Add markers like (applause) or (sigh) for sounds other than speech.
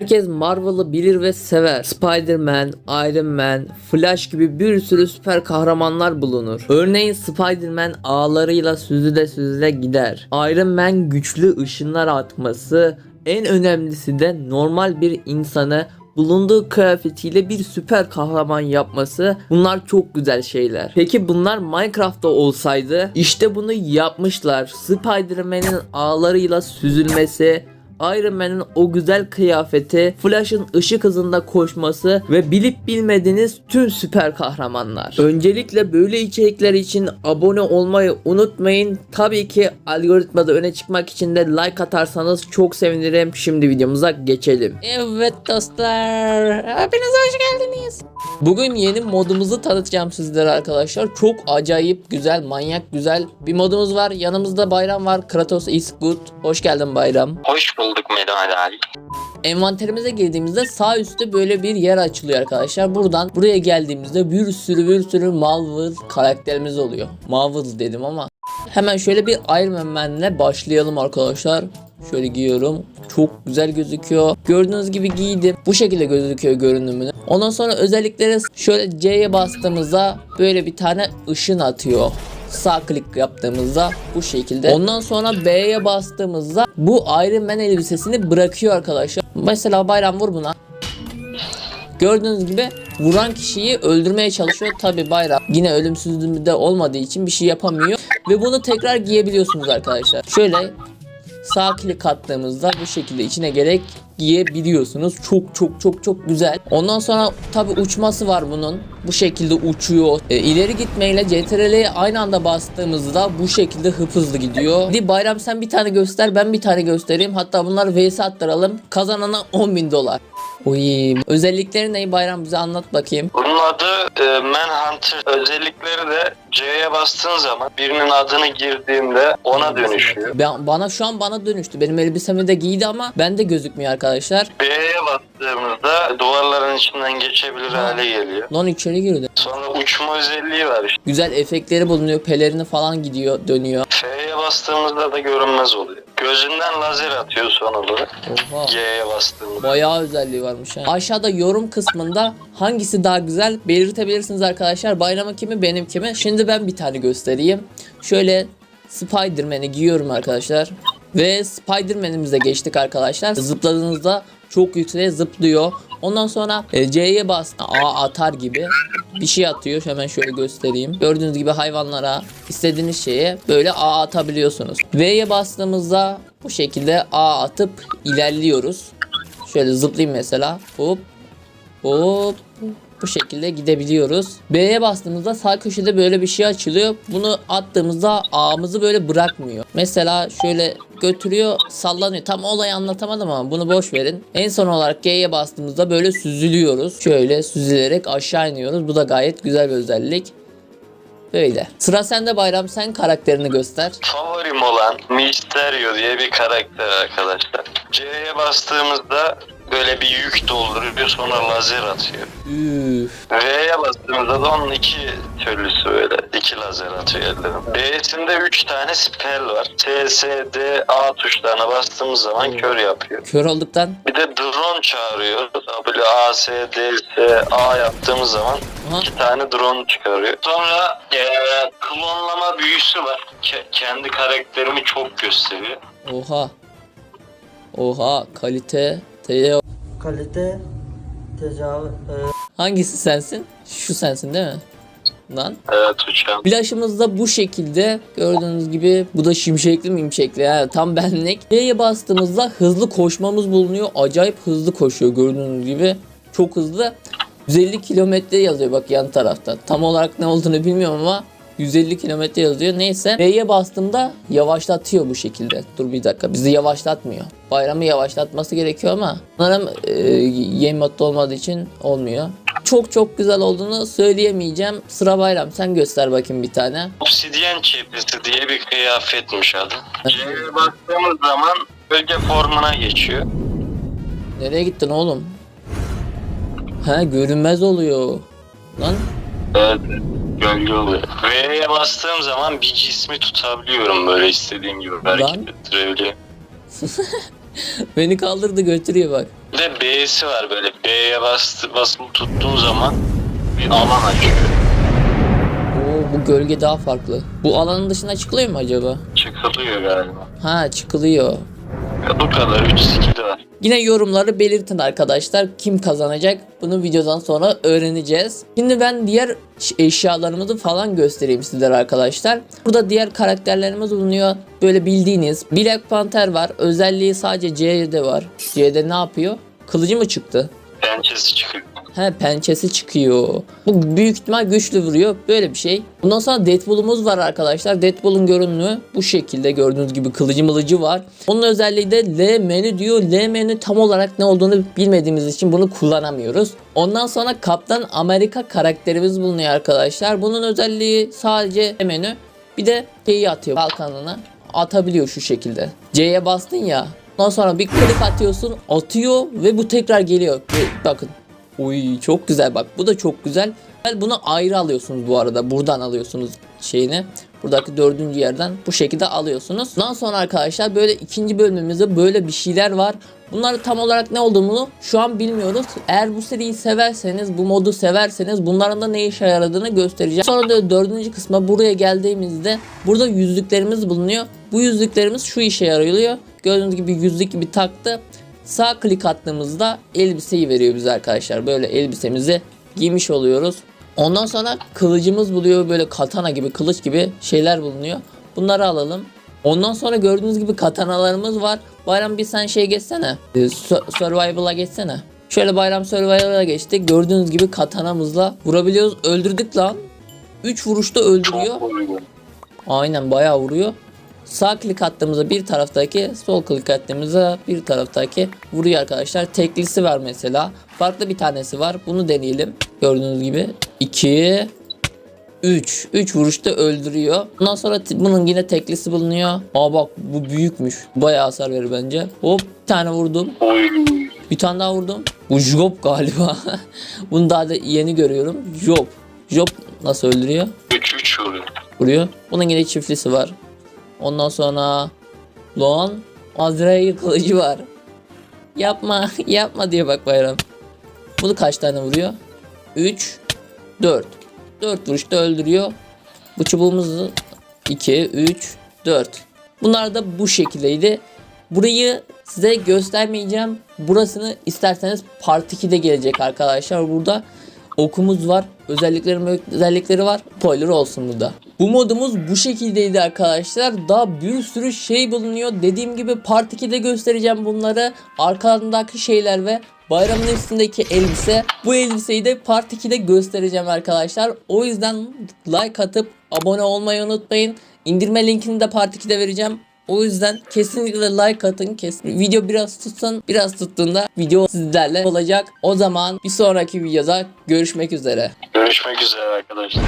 Herkes Marvel'ı bilir ve sever. Spider-Man, Iron Man, Flash gibi bir sürü süper kahramanlar bulunur. Örneğin Spider-Man ağlarıyla süzüle süzüle gider. Iron Man güçlü ışınlar atması, en önemlisi de normal bir insanı bulunduğu kıyafetiyle bir süper kahraman yapması bunlar çok güzel şeyler. Peki bunlar Minecraft'ta olsaydı işte bunu yapmışlar. Spider-Man'in ağlarıyla süzülmesi, Iron Man'in o güzel kıyafeti, Flash'ın ışık hızında koşması ve bilip bilmediğiniz tüm süper kahramanlar. Öncelikle böyle içerikler için abone olmayı unutmayın. Tabii ki algoritmada öne çıkmak için de like atarsanız çok sevinirim. Şimdi videomuza geçelim. Evet dostlar, hepiniz hoş geldiniz. Bugün yeni modumuzu tanıtacağım sizlere arkadaşlar. Çok acayip güzel, manyak güzel bir modumuz var. Yanımızda Bayram var. Kratos is good. Hoş geldin Bayram. Hoş bulduk Medali Ali. Envanterimize girdiğimizde sağ üstte böyle bir yer açılıyor arkadaşlar. Buradan buraya geldiğimizde bir sürü bir sürü Marvel karakterimiz oluyor. Marvel dedim ama. Hemen şöyle bir Iron Man'le başlayalım arkadaşlar. Şöyle giyiyorum. Çok güzel gözüküyor. Gördüğünüz gibi giydim. Bu şekilde gözüküyor görünümünü. Ondan sonra özellikleri şöyle C'ye bastığımızda böyle bir tane ışın atıyor sağ klik yaptığımızda bu şekilde. Ondan sonra B'ye bastığımızda bu Iron Man elbisesini bırakıyor arkadaşlar. Mesela Bayram vur buna. Gördüğünüz gibi vuran kişiyi öldürmeye çalışıyor. Tabi Bayram yine ölümsüzlüğünde olmadığı için bir şey yapamıyor. Ve bunu tekrar giyebiliyorsunuz arkadaşlar. Şöyle sağ klik attığımızda bu şekilde içine gerek giyebiliyorsunuz. Çok çok çok çok güzel. Ondan sonra tabi uçması var bunun. Bu şekilde uçuyor. E, ileri gitmeyle CTRL'ye aynı anda bastığımızda bu şekilde hıp hızlı gidiyor. Hadi Bayram sen bir tane göster ben bir tane göstereyim. Hatta bunları vs attıralım. Kazanana 10 bin dolar. Uy, özellikleri ne Bayram bize anlat bakayım. Bunun adı e, Manhunter. Özellikleri de C'ye bastığın zaman birinin adını girdiğinde ona dönüşüyor. Ben, bana şu an bana dönüştü. Benim elbisemi de giydi ama bende gözükmüyor arkadaşlar. B'ye bastığımızda duvarların içinden geçebilir hale geliyor. Lan içeri girdi. Sonra uçma özelliği var işte. Güzel efektleri bulunuyor. Pelerini falan gidiyor, dönüyor. F'ye bastığımızda da görünmez oluyor. Gözünden lazer atıyor son olarak. Oha. G'ye bastığımızda. Bayağı özelliği varmış ha. Aşağıda yorum kısmında hangisi daha güzel belirtebilirsiniz arkadaşlar. Bayramı kimi benim kimi. Şimdi ben bir tane göstereyim. Şöyle Spider-Man'i giyiyorum arkadaşlar. Ve Spider-Man'imize geçtik arkadaşlar. Zıpladığınızda çok yükseğe zıplıyor. Ondan sonra e, C'ye bas A atar gibi bir şey atıyor. Hemen şöyle göstereyim. Gördüğünüz gibi hayvanlara istediğiniz şeye böyle A atabiliyorsunuz. V'ye bastığımızda bu şekilde A atıp ilerliyoruz. Şöyle zıplayayım mesela. Hop. Hop. Bu şekilde gidebiliyoruz. B'ye bastığımızda sağ köşede böyle bir şey açılıyor. Bunu attığımızda A'mızı böyle bırakmıyor. Mesela şöyle götürüyor sallanıyor. Tam olayı anlatamadım ama bunu boş verin. En son olarak G'ye bastığımızda böyle süzülüyoruz. Şöyle süzülerek aşağı iniyoruz. Bu da gayet güzel bir özellik. Böyle. Sıra sende Bayram sen karakterini göster. Favorim olan Mysterio diye bir karakter arkadaşlar. C'ye bastığımızda böyle bir yük dolduruyor sonra lazer atıyor. Üf. V'ye bastığımızda da onun iki türlüsü böyle. iki lazer atıyor elden. B'sinde üç tane spell var. C, S, D, A tuşlarına bastığımız zaman kör yapıyor. Kör olduktan. Bir de drone çağırıyor. W, A, S, D, S, A yaptığımız zaman Aha. iki tane drone çıkarıyor. Sonra eee, klonlama büyüsü var. Ke- kendi karakterimi çok gösteriyor. Oha. Oha kalite. Te- kalite tecavüz e, Hangisi sensin? Şu sensin değil mi? Lan. Evet uçağım. Flaşımız da bu şekilde gördüğünüz gibi bu da şimşekli mimşekli yani tam benlik. Y'ye bastığımızda hızlı koşmamız bulunuyor. Acayip hızlı koşuyor gördüğünüz gibi. Çok hızlı. 150 kilometre yazıyor bak yan tarafta. Tam olarak ne olduğunu bilmiyorum ama 150 kilometre yazıyor. Neyse. R'ye bastığımda yavaşlatıyor bu şekilde. Dur bir dakika. Bizi yavaşlatmıyor. Bayramı yavaşlatması gerekiyor ama sanırım e, yeni modda olmadığı için olmuyor. Çok çok güzel olduğunu söyleyemeyeceğim. Sıra Bayram sen göster bakayım bir tane. Obsidyen çevresi diye bir kıyafetmiş adı. C'ye bastığımız zaman bölge formuna geçiyor. Nereye gittin oğlum? Ha görünmez oluyor. Lan Evet. Gölge oluyor. V'ye bastığım zaman bir cismi tutabiliyorum böyle istediğim gibi hareket ettirebiliyorum. (laughs) beni kaldırdı götürüyor bak. Bir de B'si var böyle. B'ye bastı, basılı tuttuğun zaman bir alan açıyor. Oo bu gölge daha farklı. Bu alanın dışına çıkılıyor mu acaba? Çıkılıyor galiba. Ha çıkılıyor. Bu kadar 3 skill var. Yine yorumları belirtin arkadaşlar. Kim kazanacak? Bunu videodan sonra öğreneceğiz. Şimdi ben diğer eşyalarımızı falan göstereyim sizlere arkadaşlar. Burada diğer karakterlerimiz bulunuyor. Böyle bildiğiniz Black Panther var. Özelliği sadece C'de var. C'de ne yapıyor? Kılıcı mı çıktı? Pençesi çıkıyor. He pençesi çıkıyor. Bu büyük ihtimal güçlü vuruyor. Böyle bir şey. Bundan sonra Deadpool'umuz var arkadaşlar. Deadpool'un görünümü bu şekilde gördüğünüz gibi kılıcı mılıcı var. Onun özelliği de L menü diyor. L menü tam olarak ne olduğunu bilmediğimiz için bunu kullanamıyoruz. Ondan sonra Kaptan Amerika karakterimiz bulunuyor arkadaşlar. Bunun özelliği sadece L menü. Bir de şeyi atıyor kalkanını. Atabiliyor şu şekilde. C'ye bastın ya. Ondan sonra bir klik atıyorsun. Atıyor ve bu tekrar geliyor. Bakın Uy çok güzel bak bu da çok güzel. Bunu ayrı alıyorsunuz bu arada buradan alıyorsunuz şeyini. Buradaki dördüncü yerden bu şekilde alıyorsunuz. Ondan sonra arkadaşlar böyle ikinci bölümümüzde böyle bir şeyler var. Bunları tam olarak ne olduğunu şu an bilmiyoruz. Eğer bu seriyi severseniz, bu modu severseniz bunların da ne işe yaradığını göstereceğim. Sonra da dördüncü kısma buraya geldiğimizde burada yüzüklerimiz bulunuyor. Bu yüzüklerimiz şu işe yarıyor. Gördüğünüz gibi yüzük gibi taktı. Sağ klik attığımızda elbiseyi veriyor bize arkadaşlar. Böyle elbisemizi giymiş oluyoruz. Ondan sonra kılıcımız buluyor böyle katana gibi kılıç gibi şeyler bulunuyor. Bunları alalım. Ondan sonra gördüğünüz gibi katanalarımız var. Bayram bir sen şey geçsene. Ee, Su- Survival'a geçsene. Şöyle bayram Survival'a geçtik. Gördüğünüz gibi katanamızla vurabiliyoruz. Öldürdük lan. 3 vuruşta öldürüyor. Aynen bayağı vuruyor. Sağ klik attığımızda bir taraftaki, sol klik attığımızda bir taraftaki vuruyor arkadaşlar. Teklisi var mesela. Farklı bir tanesi var. Bunu deneyelim. Gördüğünüz gibi 2 3 3 vuruşta öldürüyor. Ondan sonra bunun yine teklisi bulunuyor. Aa bak bu büyükmüş. Bayağı hasar verir bence. Hop bir tane vurdum. Bir tane daha vurdum. Bu Job galiba. (laughs) Bunu daha da yeni görüyorum. Job. Job nasıl öldürüyor? 3 3 vuruyor. vuruyor. Bunun yine çiftlisi var. Ondan sonra Loan Azrail kılıcı var. Yapma, (laughs) yapma diyor bak bayram. Bunu kaç tane vuruyor? 3 4. 4 vuruşta öldürüyor. Bu çubuğumuzu 2 3 4. Bunlar da bu şekildeydi. Burayı size göstermeyeceğim. Burasını isterseniz Part 2'de gelecek arkadaşlar. Burada okumuz var. Özellikleri özellikleri var. Spoiler olsun burada. Bu modumuz bu şekildeydi arkadaşlar. Daha bir sürü şey bulunuyor. Dediğim gibi Part 2'de göstereceğim bunları. Arkamdaki şeyler ve bayramın üstündeki elbise. Bu elbiseyi de Part 2'de göstereceğim arkadaşlar. O yüzden like atıp abone olmayı unutmayın. İndirme linkini de Part 2'de vereceğim. O yüzden kesinlikle like atın. Kesin. Video biraz tutsun. Biraz tuttuğunda video sizlerle olacak. O zaman bir sonraki videoda görüşmek üzere. Görüşmek üzere arkadaşlar.